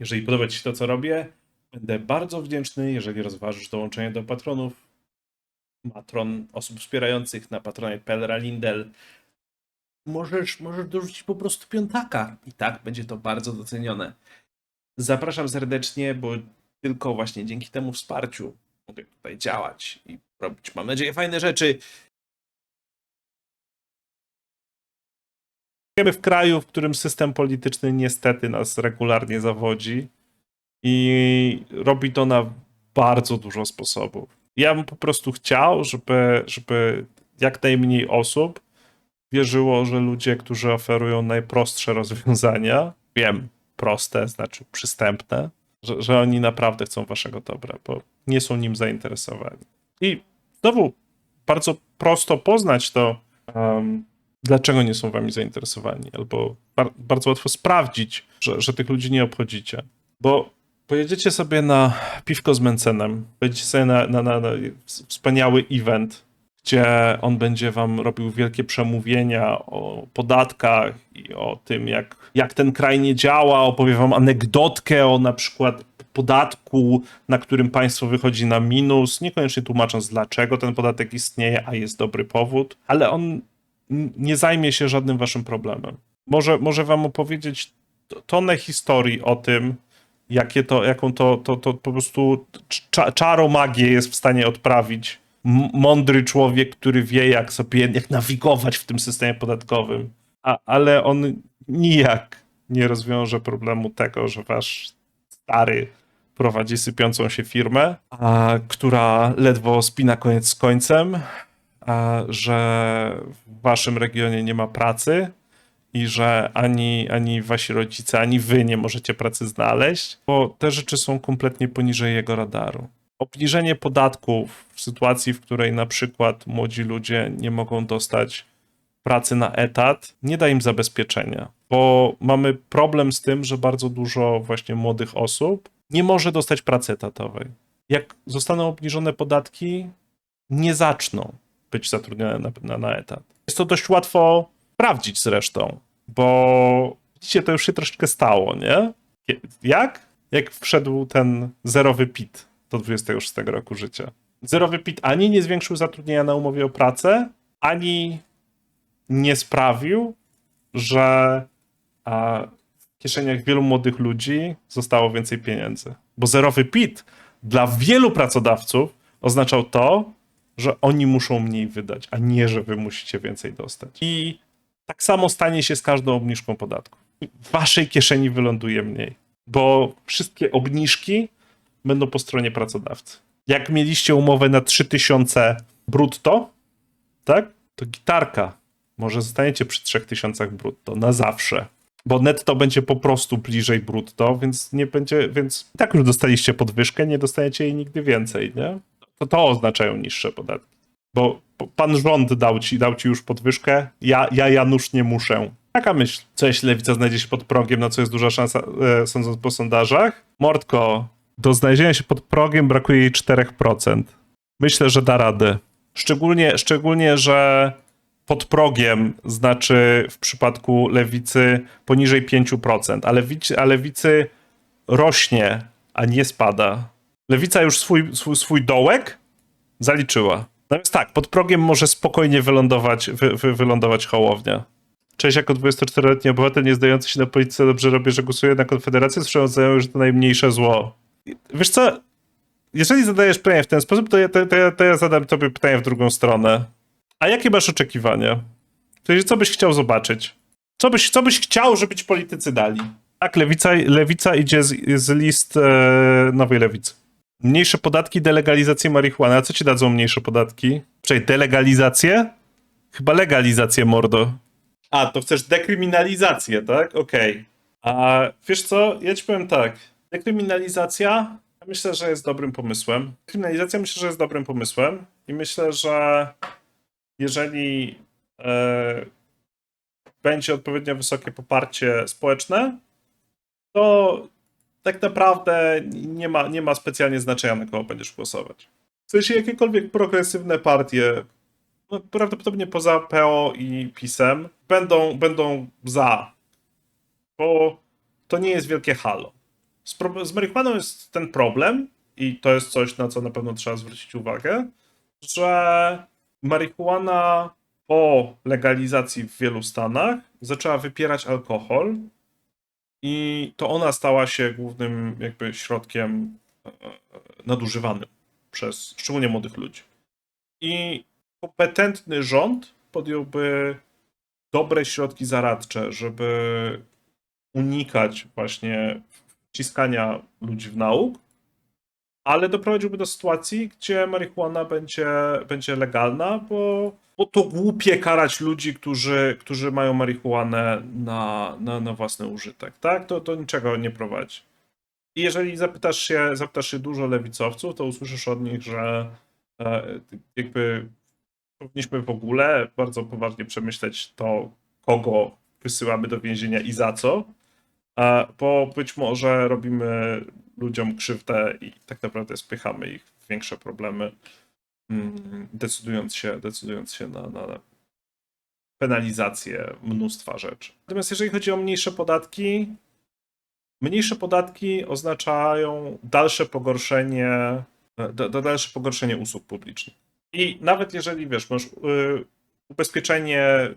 Jeżeli podoba Ci się to, co robię, będę bardzo wdzięczny, jeżeli rozważysz dołączenie do patronów, matron, osób wspierających na patronie.pl Lindel. Możesz, możesz dorzucić po prostu piątaka i tak będzie to bardzo docenione. Zapraszam serdecznie, bo tylko właśnie dzięki temu wsparciu mogę tutaj działać i robić, mam nadzieję, fajne rzeczy. Żyjemy w kraju, w którym system polityczny niestety nas regularnie zawodzi i robi to na bardzo dużo sposobów. Ja bym po prostu chciał, żeby, żeby jak najmniej osób wierzyło, że ludzie, którzy oferują najprostsze rozwiązania, wiem, proste, znaczy przystępne, że, że oni naprawdę chcą waszego dobra, bo nie są nim zainteresowani. I znowu bardzo prosto poznać to, um, dlaczego nie są wami zainteresowani, albo bar- bardzo łatwo sprawdzić, że, że tych ludzi nie obchodzicie. Bo pojedziecie sobie na piwko z Mencenem, pojedziecie sobie na, na, na, na wspaniały event, gdzie on będzie wam robił wielkie przemówienia o podatkach i o tym, jak, jak ten kraj nie działa, opowie wam anegdotkę o na przykład podatku, na którym państwo wychodzi na minus, niekoniecznie tłumacząc, dlaczego ten podatek istnieje, a jest dobry powód, ale on nie zajmie się żadnym waszym problemem. Może, może wam opowiedzieć tonę historii o tym, jakie to, jaką to, to, to po prostu cza, czaromagię jest w stanie odprawić mądry człowiek, który wie, jak sobie, jak nawigować w tym systemie podatkowym. A, ale on nijak nie rozwiąże problemu tego, że wasz stary prowadzi sypiącą się firmę, a, która ledwo spina koniec z końcem, że w waszym regionie nie ma pracy i że ani, ani wasi rodzice, ani wy nie możecie pracy znaleźć, bo te rzeczy są kompletnie poniżej jego radaru. Obniżenie podatków w sytuacji, w której na przykład młodzi ludzie nie mogą dostać pracy na etat, nie da im zabezpieczenia, bo mamy problem z tym, że bardzo dużo właśnie młodych osób nie może dostać pracy etatowej. Jak zostaną obniżone podatki, nie zaczną być zatrudnione na, na, na etat. Jest to dość łatwo sprawdzić zresztą, bo widzicie, to już się troszeczkę stało, nie? Jak? Jak wszedł ten zerowy PIT do 26 roku życia. Zerowy PIT ani nie zwiększył zatrudnienia na umowie o pracę, ani nie sprawił, że a, w kieszeniach wielu młodych ludzi zostało więcej pieniędzy. Bo zerowy PIT dla wielu pracodawców oznaczał to, że oni muszą mniej wydać, a nie, że wy musicie więcej dostać. I tak samo stanie się z każdą obniżką podatku. W waszej kieszeni wyląduje mniej, bo wszystkie obniżki będą po stronie pracodawcy. Jak mieliście umowę na 3000 brutto, tak? To gitarka. Może zostaniecie przy 3000 brutto na zawsze. Bo netto będzie po prostu bliżej brutto, więc nie będzie, więc tak już dostaliście podwyżkę, nie dostaniecie jej nigdy więcej, nie? To to oznaczają niższe podatki. Bo pan rząd dał ci, dał ci już podwyżkę, ja, ja Janusz nie muszę. Taka myśl. Co jeśli lewica znajdzie się pod progiem, na co jest duża szansa, e, sądząc po sondażach? Mordko, do znalezienia się pod progiem brakuje jej 4%. Myślę, że da radę. Szczególnie, szczególnie że pod progiem znaczy w przypadku lewicy poniżej 5%, a, a lewicy rośnie, a nie spada. Lewica już swój, swój, swój dołek zaliczyła. Natomiast tak, pod progiem może spokojnie wylądować, wy, wy, wylądować Hołownia. Cześć, jako 24-letni obywatel nie zdający się na polityce dobrze robię, że głosuję na Konfederację, słyszałem że to najmniejsze zło. Wiesz co, jeżeli zadajesz pytanie w ten sposób, to ja, to, to, ja, to ja zadam tobie pytanie w drugą stronę. A jakie masz oczekiwania? Czyli co byś chciał zobaczyć? Co byś, co byś chciał, żeby ci politycy dali? Tak, lewica, lewica idzie z, z list e, nowej lewicy. Mniejsze podatki, delegalizację marihuany. A co ci dadzą mniejsze podatki? Czekaj, delegalizację? Chyba legalizację, mordo. A, to chcesz dekryminalizację, tak? Okej. A wiesz co? Ja ci powiem tak. Dekryminalizacja ja myślę, że jest dobrym pomysłem. Dekryminalizacja myślę, że jest dobrym pomysłem. I myślę, że jeżeli e, będzie odpowiednio wysokie poparcie społeczne, to tak naprawdę nie ma, nie ma specjalnie znaczenia, na kogo będziesz głosować. W sensie jakiekolwiek progresywne partie, no, prawdopodobnie poza PO i PiSem, będą, będą za, bo to nie jest wielkie halo. Z, z marihuaną jest ten problem, i to jest coś, na co na pewno trzeba zwrócić uwagę, że marihuana po legalizacji w wielu stanach zaczęła wypierać alkohol i to ona stała się głównym jakby środkiem e, e, nadużywanym przez szczególnie młodych ludzi. I kompetentny rząd podjąłby dobre środki zaradcze, żeby unikać właśnie wciskania ludzi w nauk, ale doprowadziłby do sytuacji, gdzie marihuana będzie, będzie legalna, bo, bo to głupie karać ludzi, którzy, którzy mają marihuanę na, na, na własny użytek, tak? To, to niczego nie prowadzi. I jeżeli zapytasz się, zapytasz się dużo lewicowców, to usłyszysz od nich, że e, jakby powinniśmy w ogóle bardzo poważnie przemyśleć to, kogo wysyłamy do więzienia i za co, a, bo być może robimy ludziom krzywdę i tak naprawdę spychamy ich w większe problemy, decydując się, decydując się na, na penalizację mnóstwa rzeczy. Natomiast jeżeli chodzi o mniejsze podatki, mniejsze podatki oznaczają dalsze pogorszenie, da, dalsze pogorszenie usług publicznych. I nawet jeżeli, wiesz, masz y, ubezpieczenie,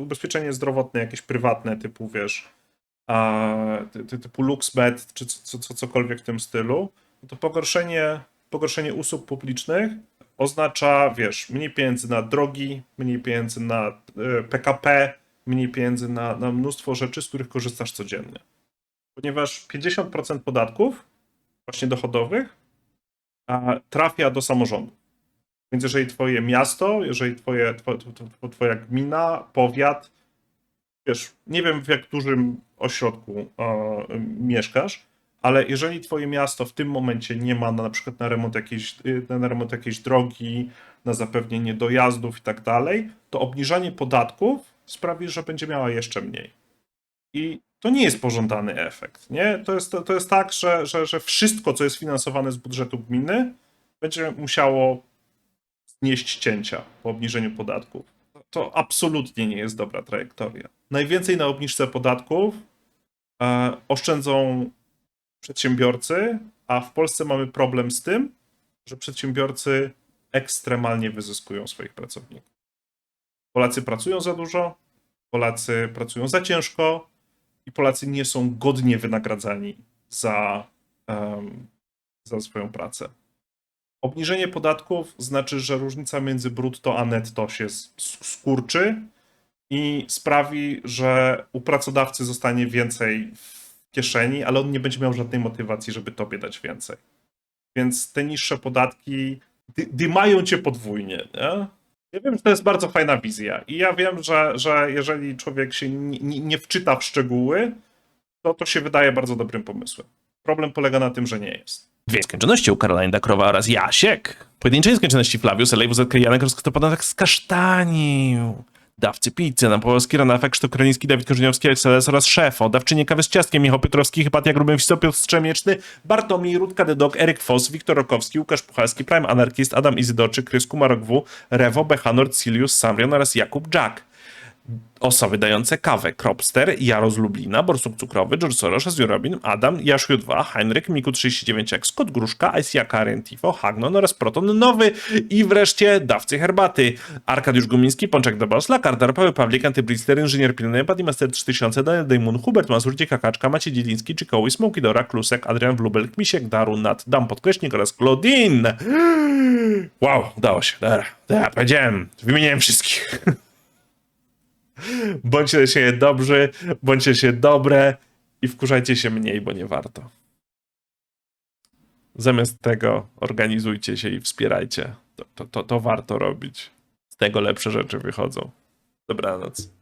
ubezpieczenie zdrowotne jakieś prywatne, typu, wiesz, typu LuxMed, czy co, co, cokolwiek w tym stylu, to pogorszenie, pogorszenie usług publicznych oznacza, wiesz, mniej pieniędzy na drogi, mniej pieniędzy na PKP, mniej pieniędzy na, na mnóstwo rzeczy, z których korzystasz codziennie. Ponieważ 50% podatków, właśnie dochodowych, trafia do samorządu. Więc jeżeli twoje miasto, jeżeli twoje, two, two, twoja gmina, powiat, wiesz, nie wiem w jak dużym ośrodku e, mieszkasz, ale jeżeli twoje miasto w tym momencie nie ma na, na przykład na remont, jakiejś, y, na remont jakiejś drogi, na zapewnienie dojazdów i tak dalej, to obniżanie podatków sprawi, że będzie miała jeszcze mniej. I to nie jest pożądany efekt. Nie? To, jest, to, to jest tak, że, że, że wszystko, co jest finansowane z budżetu gminy, będzie musiało znieść cięcia po obniżeniu podatków. To absolutnie nie jest dobra trajektoria. Najwięcej na obniżce podatków e, oszczędzą przedsiębiorcy, a w Polsce mamy problem z tym, że przedsiębiorcy ekstremalnie wyzyskują swoich pracowników. Polacy pracują za dużo, Polacy pracują za ciężko i Polacy nie są godnie wynagradzani za, em, za swoją pracę. Obniżenie podatków znaczy, że różnica między brutto a netto się skurczy i sprawi, że u pracodawcy zostanie więcej w kieszeni, ale on nie będzie miał żadnej motywacji, żeby tobie dać więcej. Więc te niższe podatki dy- dymają cię podwójnie. Nie? Ja wiem, że to jest bardzo fajna wizja i ja wiem, że, że jeżeli człowiek się nie, nie, wczyta w szczegóły, to to się wydaje bardzo dobrym pomysłem. Problem polega na tym, że nie jest. Dwie nieskończoności u Caroline Dakrowa oraz Jasiek. Pojedyncze nieskończoności Flavius, Elejwu, ZK, Janek rozkotopadanek skasztanił. Dawcy pizzy, na Pawłowski, Rana Krzysztof Kraniński, Dawid Korzeniowski, XLS oraz Szefo. Dawczynie kawy z ciastkiem, Michał Piotrowski, Hypatia Grubym, Piotr Strzemieczny, Bartomiej, Rudka Dedok, Eryk Foss, Wiktor Rokowski, Łukasz Puchalski, Prime Anarchist, Adam Izydorczyk, Krys Kumarok W, Rewo, Bechanor, Silius, Samrion oraz Jakub Jack. Osoby dające kawę. Kropster, Jaro z Lublina, Borsuk Cukrowy, George Soros, Jurobin, Adam, Jaszu 2, Heinryk, Miku39X, Scott Gruszka, Aisjaka, Rentifo, Hagnon oraz Proton Nowy i wreszcie dawcy herbaty. Arkadiusz Gumiński, Pączek do Bosla, Kardar, Paweł Pawlik, Antyblister, Inżynier Pilny, Padimaster 3000, Daniel Dejmun, Hubert Mazur, Kaczka, Maciej Dzieliński, Czykoły, Smokidora, Klusek, Adrian Wlubel, Kmisiek, Daru, Nat, Dam Podkreśnik oraz Claudine. Wow, udało się. Dobra, powiedziałem, wymieniłem wszystkich. Bądźcie siebie dobrzy, bądźcie się dobre i wkurzajcie się mniej, bo nie warto. Zamiast tego organizujcie się i wspierajcie. To, to, to, to warto robić. Z tego lepsze rzeczy wychodzą. Dobranoc.